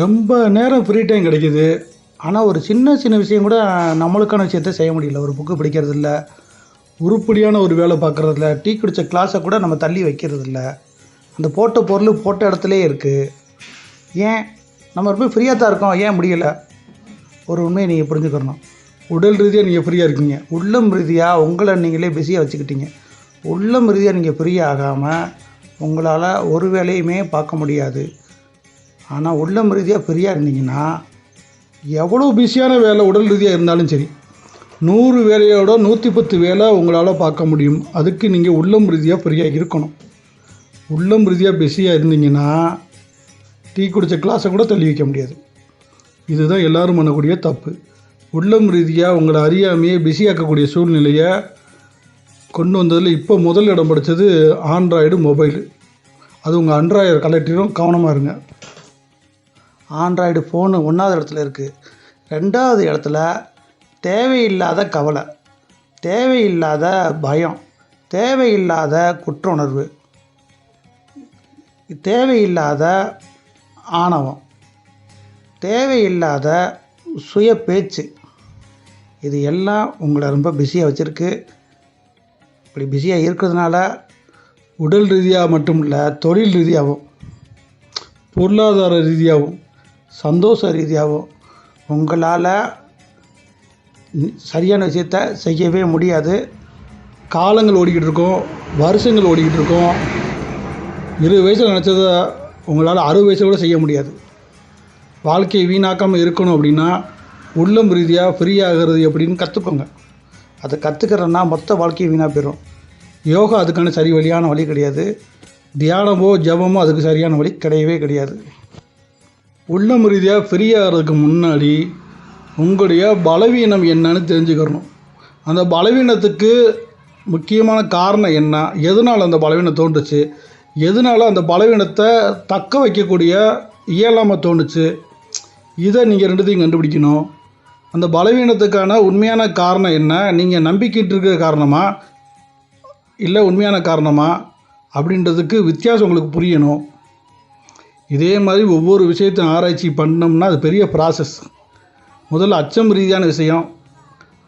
ரொம்ப நேரம் free time கிடைக்கிது. ஆனால் ஒரு சின்ன சின்ன விஷயம் கூட நம்மளுக்கான விஷயத்த செய்ய முடியல. ஒரு புக்கு படிக்கிறது இல்லை உருப்படியான ஒரு வேலை பார்க்குறதில்ல டீ குடித்த கிளாஸை கூட நம்ம தள்ளி வைக்கிறது இல்லை அந்த போட்ட பொருள் போட்ட இடத்துலையே இருக்குது ஏன்? நம்ம ரொம்ப ஃப்ரீயாக தான் இருக்கோம். ஏன் முடியலை? ஒரு உண்மையை நீங்கள் புரிஞ்சுக்கணும். உடல் ரீதியாக நீங்கள் ஃப்ரீயாக இருக்கீங்க. உள்ளம் ரீதியாக உங்களை நீங்களே பிஸியாக வச்சுக்கிட்டீங்க. உள்ளம் ரீதியாக நீங்கள் ஃப்ரீ ஆகாமல் உங்களால் ஒரு வேலையுமே பார்க்க முடியாது. ஆனால் உள்ளம் ரீதியாக ஃப்ரீயாக இருந்தீங்கன்னா எவ்வளோ பிஸியான வேலை உடல் ரீதியாக இருந்தாலும் சரி நூறு வேலையோட நூற்றி பத்து வேலை உங்களால் பார்க்க முடியும். அதுக்கு நீங்கள் உள்ளம் ரீதியாக ஃப்ரீயாக இருக்கணும். உள்ளம் ரீதியாக பிஸியாக இருந்தீங்கன்னா டீ குடித்த கிளாஸை கூட தள்ளி வைக்க முடியாது. இதுதான் எல்லோரும் பண்ணக்கூடிய தப்பு. உள்ளம் ரீதியாக உங்களை அறியாமையே பிஸியாக்கக்கூடிய சூழ்நிலையை கொண்டு வந்ததில் இப்போ முதல் இடம் படித்தது ஆண்ட்ராய்டு மொபைலு. அது உங்கள் அண்ட்ராய்டர் கலெக்டரும் கவனமாக இருங்க. ஆண்ட்ராய்டு ஃபோனு ஒன்றாவது இடத்துல இருக்குது ரெண்டாவது இடத்துல தேவையில்லாத கவலை தேவையில்லாத பயம் தேவையில்லாத குற்ற உணர்வு தேவையில்லாத ஆணவம் தேவையில்லாத சுய பேச்சு. இது எல்லாம் உங்களை ரொம்ப பிஸியாக வச்சுருக்கு. இப்படி பிஸியாக இருக்கிறதுனால உடல் ரீதியாக மட்டும் இல்லை தொழில் ரீதியாகவும் பொருளாதார ரீதியாகவும் சந்தோஷ ரீதியாகவும் உங்களால் சரியான விஷயத்த செய்யவே முடியாது. காலங்கள் ஓடிக்கிட்டு இருக்கோம் வருஷங்கள் ஓடிக்கிட்டு இருக்கோம். இருபது வயசில் நினச்சத உங்களால் அறுபது வயசில் கூட செய்ய முடியாது. வாழ்க்கையை வீணாக்காமல் இருக்கணும் அப்படின்னா உள்ளம் ரீதியாக ஃப்ரீயாகிறது எப்படின்னு கற்றுக்கோங்க அதை கற்றுக்கிறன்னா மொத்த வாழ்க்கையை வீணாக போயிடும் யோகா அதுக்கான சரி வழியான வழி கிடையாது. தியானமோ ஜபமோ அதுக்கு சரியான வழி கிடையவே கிடையாது. உள்ளம் ரீதியாக ஃப்ரீ ஆகிறதுக்கு முன்னாடி உங்களுடைய பலவீனம் என்னன்னு தெரிஞ்சுக்கிறணும். அந்த பலவீனத்துக்கு முக்கியமான காரணம் என்ன? எதனால் அந்த பலவீனம் தோன்றுச்சு? எதனால் அந்த பலவீனத்தை தக்க வைக்கக்கூடிய இயலாமல் தோணுச்சு? இதை நீங்கள் ரெண்டுத்தையும் கண்டுபிடிக்கணும். அந்த பலவீனத்துக்கான உண்மையான காரணம் என்ன? நீங்கள் நம்பிக்கிட்டு இருக்கிற காரணமா? இல்லை உண்மையான காரணமா? அப்படின்றதுக்கு வித்தியாசம் உங்களுக்கு புரியணும். இதே மாதிரி ஒவ்வொரு விஷயத்தையும் ஆராய்ச்சி பண்ணோம்னா அது பெரிய ப்ராசஸ் முதல்ல அச்சம் ரீதியான விஷயம்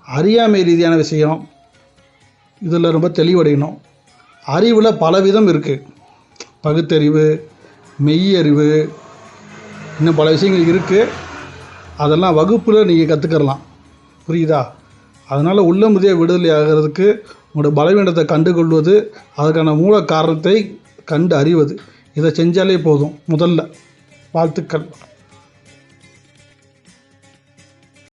அறியாமை ரீதியான விஷயம் இதில் ரொம்ப தெளிவடையணும். அறிவில் பலவிதம் இருக்குது பகுத்தறிவு மெய்யறிவு இன்னும் பல விஷயங்கள் இருக்குது அதெல்லாம் வகுப்பில் நீங்கள் கற்றுக்கிறலாம் புரியுதா? அதனால் உள்ள முதிய விடுதலை ஆகிறதுக்கு உங்களோட பலவீனத்தை கண்டுகொள்வது அதுக்கான மூல காரணத்தை கண்டு அறிவது. இதை செஞ்சாலே போதும் முதல்ல வாழ்த்துக்கள்.